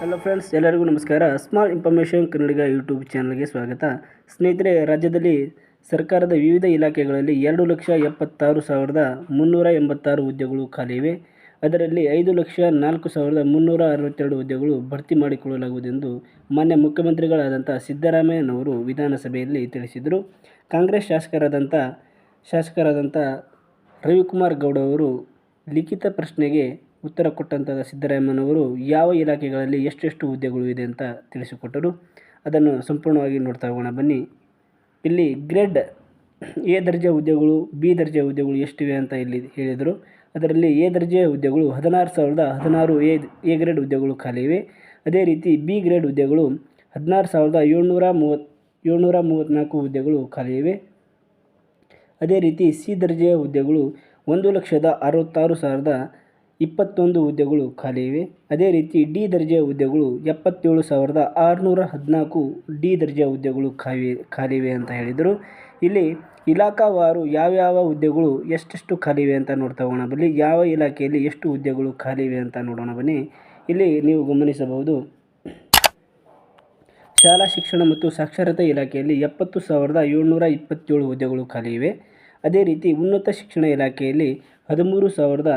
Friends ಎಲ್ಲರಿಗೂ ನಮಸ್ಕಾರ. Small information ಕನ್ನಡಿಗ YouTube ಚಾನಲ್ಗೆ ಸ್ವಾಗತ. ಸ್ನೇಹಿತರೆ, ರಾಜ್ಯದಲ್ಲಿ ಸರ್ಕಾರದ ವಿವಿಧ ಇಲಾಖೆಗಳಲ್ಲಿ ಎರಡು ಲಕ್ಷ ಎಪ್ಪತ್ತಾರು ಸಾವಿರದ ಮುನ್ನೂರ ಎಂಬತ್ತಾರು ಹುದ್ದೆಗಳು ಖಾಲಿ ಇವೆ. ಅದರಲ್ಲಿ ಐದು ಲಕ್ಷ ನಾಲ್ಕು ಸಾವಿರದ ಮುನ್ನೂರ ಅರವತ್ತೆರಡು ಹುದ್ದೆಗಳು ಭರ್ತಿ ಮಾಡಿಕೊಳ್ಳಲಾಗುವುದೆಂದು ಮಾನ್ಯ ಮುಖ್ಯಮಂತ್ರಿಗಳಾದಂಥ ಸಿದ್ದರಾಮಯ್ಯನವರು ವಿಧಾನಸಭೆಯಲ್ಲಿ ತಿಳಿಸಿದರು. ಕಾಂಗ್ರೆಸ್ ಶಾಸಕರಾದಂಥ ಶಾಸಕರಾದಂಥ ರವಿಕುಮಾರ್ ಗೌಡ ಅವರು ಲಿಖಿತ ಪ್ರಶ್ನೆಗೆ ಉತ್ತರ ಕೊಟ್ಟಂಥ ಸಿದ್ದರಾಮಯ್ಯನವರು ಯಾವ ಇಲಾಖೆಗಳಲ್ಲಿ ಎಷ್ಟೆಷ್ಟು ಹುದ್ದೆಗಳು ಇದೆ ಅಂತ ತಿಳಿಸಿಕೊಟ್ಟರು. ಅದನ್ನು ಸಂಪೂರ್ಣವಾಗಿ ನೋಡ್ತಾ ಹೋಗೋಣ. ಬನ್ನಿ. ಇಲ್ಲಿ ಗ್ರೇಡ್ ಎ ದರ್ಜೆ ಹುದ್ದೆಗಳು, ಬಿ ದರ್ಜೆ ಹುದ್ದೆಗಳು ಎಷ್ಟಿವೆ ಅಂತ ಇಲ್ಲಿ ಹೇಳಿದರು. ಅದರಲ್ಲಿ ಎ ದರ್ಜೆ ಹುದ್ದೆಗಳು ಹದಿನಾರು ಸಾವಿರದ ಹದಿನಾರು ಎ ಎ ಗ್ರೇಡ್ ಹುದ್ದೆಗಳು ಖಾಲಿ ಇವೆ. ಅದೇ ರೀತಿ ಬಿ ಗ್ರೇಡ್ ಹುದ್ದೆಗಳು ಹದಿನಾರು ಸಾವಿರದ ಏಳ್ನೂರ ಮೂವತ್ತು ಏಳ್ನೂರ ಮೂವತ್ತ್ನಾಲ್ಕು ಹುದ್ದೆಗಳು ಖಾಲಿ ಇವೆ. ಅದೇ ರೀತಿ ಸಿ ದರ್ಜೆಯ ಹುದ್ದೆಗಳು ಒಂದು ಲಕ್ಷದ ಅರವತ್ತಾರು ಸಾವಿರದ ಇಪ್ಪತ್ತೊಂದು ಹುದ್ದೆಗಳು ಖಾಲಿ ಇವೆ. ಅದೇ ರೀತಿ ಡಿ ದರ್ಜೆಯ ಹುದ್ದೆಗಳು ಎಪ್ಪತ್ತೇಳು ಸಾವಿರದ ಆರುನೂರ ಹದಿನಾಲ್ಕು ಡಿ ದರ್ಜೆಯ ಹುದ್ದೆಗಳು ಖಾಲಿ ಖಾಲಿ ಇವೆ ಅಂತ ಹೇಳಿದರು. ಇಲ್ಲಿ ಇಲಾಖಾವಾರು ಯಾವ್ಯಾವ ಹುದ್ದೆಗಳು ಎಷ್ಟೆಷ್ಟು ಖಾಲಿ ಇವೆ ಅಂತ ನೋಡ್ತಾ ಹೋಗೋಣ. ಬನ್ನಿ, ಯಾವ ಇಲಾಖೆಯಲ್ಲಿ ಎಷ್ಟು ಹುದ್ದೆಗಳು ಖಾಲಿ ಇವೆ ಅಂತ ನೋಡೋಣ ಬನ್ನಿ. ಇಲ್ಲಿ ನೀವು ಗಮನಿಸಬಹುದು. ಶಾಲಾ ಶಿಕ್ಷಣ ಮತ್ತು ಸಾಕ್ಷರತಾ ಇಲಾಖೆಯಲ್ಲಿ ಎಪ್ಪತ್ತು ಸಾವಿರದ ಏಳ್ನೂರ ಇಪ್ಪತ್ತೇಳು ಹುದ್ದೆಗಳು ಖಾಲಿ ಇವೆ. ಅದೇ ರೀತಿ ಉನ್ನತ ಶಿಕ್ಷಣ ಇಲಾಖೆಯಲ್ಲಿ ಹದಿಮೂರು ಸಾವಿರದ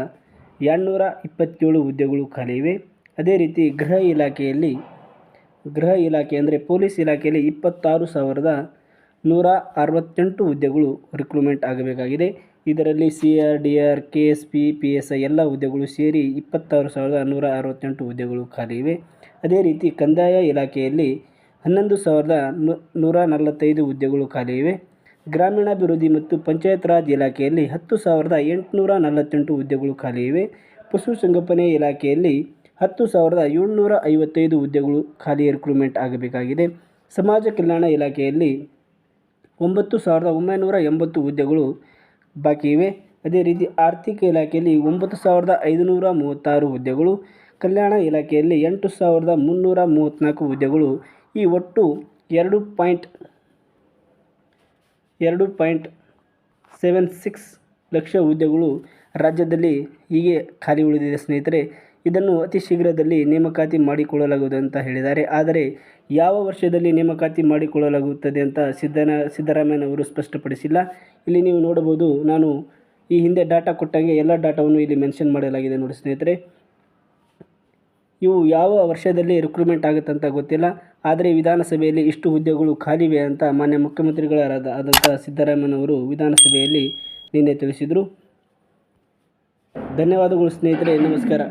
ಎರಡುನೂರ ಇಪ್ಪತ್ತೇಳು ಹುದ್ದೆಗಳು ಖಾಲಿ ಇವೆ. ಅದೇ ರೀತಿ ಗೃಹ ಇಲಾಖೆಯಲ್ಲಿ, ಗೃಹ ಇಲಾಖೆ ಅಂದರೆ ಪೊಲೀಸ್ ಇಲಾಖೆಯಲ್ಲಿ ಇಪ್ಪತ್ತಾರು ಸಾವಿರದ ನೂರ ಅರವತ್ತೆಂಟು ಹುದ್ದೆಗಳು ರಿಕ್ರೂಟ್ಮೆಂಟ್ ಆಗಬೇಕಾಗಿದೆ. ಇದರಲ್ಲಿ C R D R, K S P P S I ಎಲ್ಲ ಹುದ್ದೆಗಳು ಸೇರಿ ಇಪ್ಪತ್ತಾರು ಸಾವಿರದ ನೂರ ಅರವತ್ತೆಂಟು ಹುದ್ದೆಗಳು ಖಾಲಿ ಇವೆ. ಅದೇ ರೀತಿ ಕಂದಾಯ ಇಲಾಖೆಯಲ್ಲಿ ಹನ್ನೊಂದು ಸಾವಿರದ ನೂರ ನಲವತ್ತೈದು ಹುದ್ದೆಗಳು ಖಾಲಿ ಇವೆ. ಗ್ರಾಮೀಣಾಭಿವೃದ್ಧಿ ಮತ್ತು ಪಂಚಾಯತ್ ರಾಜ್ ಇಲಾಖೆಯಲ್ಲಿ ಹತ್ತು ಸಾವಿರದ ಎಂಟುನೂರ ನಲವತ್ತೆಂಟು ಹುದ್ದೆಗಳು ಖಾಲಿ ಇವೆ. ಪಶುಸಂಗೋಪನೆ ಇಲಾಖೆಯಲ್ಲಿ ಹತ್ತು ಸಾವಿರದ ಏಳ್ನೂರ ಐವತ್ತೈದು ಹುದ್ದೆಗಳು ಖಾಲಿ ರಿಕ್ರೂಟ್ಮೆಂಟ್ ಆಗಬೇಕಾಗಿದೆ. ಸಮಾಜ ಕಲ್ಯಾಣ ಇಲಾಖೆಯಲ್ಲಿ ಒಂಬತ್ತು ಸಾವಿರದ ಒಂಬೈನೂರ ಎಂಬತ್ತು ಹುದ್ದೆಗಳು ಬಾಕಿ ಇವೆ. ಅದೇ ರೀತಿ ಆರ್ಥಿಕ ಇಲಾಖೆಯಲ್ಲಿ ಒಂಬತ್ತು ಸಾವಿರದ ಐದುನೂರ ಮೂವತ್ತಾರು ಹುದ್ದೆಗಳು, ಕಲ್ಯಾಣ ಇಲಾಖೆಯಲ್ಲಿ ಎಂಟು ಸಾವಿರದ ಮುನ್ನೂರ ಮೂವತ್ತ್ನಾಲ್ಕು ಹುದ್ದೆಗಳು. ಈ ಒಟ್ಟು ಎರಡು ಪಾಯಿಂಟ್ ಎರಡು ಪಾಯಿಂಟ್ ಸೆವೆನ್ ಸಿಕ್ಸ್ ಲಕ್ಷ ಹುದ್ದೆಗಳು ರಾಜ್ಯದಲ್ಲಿ ಹೀಗೆ ಖಾಲಿ ಉಳಿದಿದೆ ಸ್ನೇಹಿತರೆ. ಇದನ್ನು ಅತಿ ಶೀಘ್ರದಲ್ಲಿ ನೇಮಕಾತಿ ಮಾಡಿಕೊಳ್ಳಲಾಗುವುದು ಅಂತ ಹೇಳಿದ್ದಾರೆ. ಆದರೆ ಯಾವ ವರ್ಷದಲ್ಲಿ ನೇಮಕಾತಿ ಮಾಡಿಕೊಳ್ಳಲಾಗುತ್ತದೆ ಅಂತ ಸಿದ್ದನ, ಸಿದ್ದರಾಮಯ್ಯನವರು ಸ್ಪಷ್ಟಪಡಿಸಿಲ್ಲ. ಇಲ್ಲಿ ನೀವು ನೋಡಬಹುದು, ನಾನು ಈ ಹಿಂದೆ ಡಾಟಾ ಕೊಟ್ಟಂಗೆ ಎಲ್ಲ ಡಾಟಾವನ್ನು ಇಲ್ಲಿ ಮೆನ್ಷನ್ ಮಾಡಲಾಗಿದೆ ನೋಡಿ ಸ್ನೇಹಿತರೆ. ಇವು ಯಾವ ವರ್ಷದಲ್ಲಿ ರಿಕ್ರೂಟ್ಮೆಂಟ್ ಆಗುತ್ತಂತ ಗೊತ್ತಿಲ್ಲ. ಆದರೆ ವಿಧಾನಸಭೆಯಲ್ಲಿ ಇಷ್ಟು ಹುದ್ದೆಗಳು ಖಾಲಿವೆ ಅಂತ ಮಾನ್ಯ ಮುಖ್ಯಮಂತ್ರಿಗಳಾದ ಆದಂಥ ಸಿದ್ದರಾಮಯ್ಯನವರು ವಿಧಾನಸಭೆಯಲ್ಲಿ ನಿನ್ನೆ ತಿಳಿಸಿದರು. ಧನ್ಯವಾದಗಳು ಸ್ನೇಹಿತರೆ, ನಮಸ್ಕಾರ.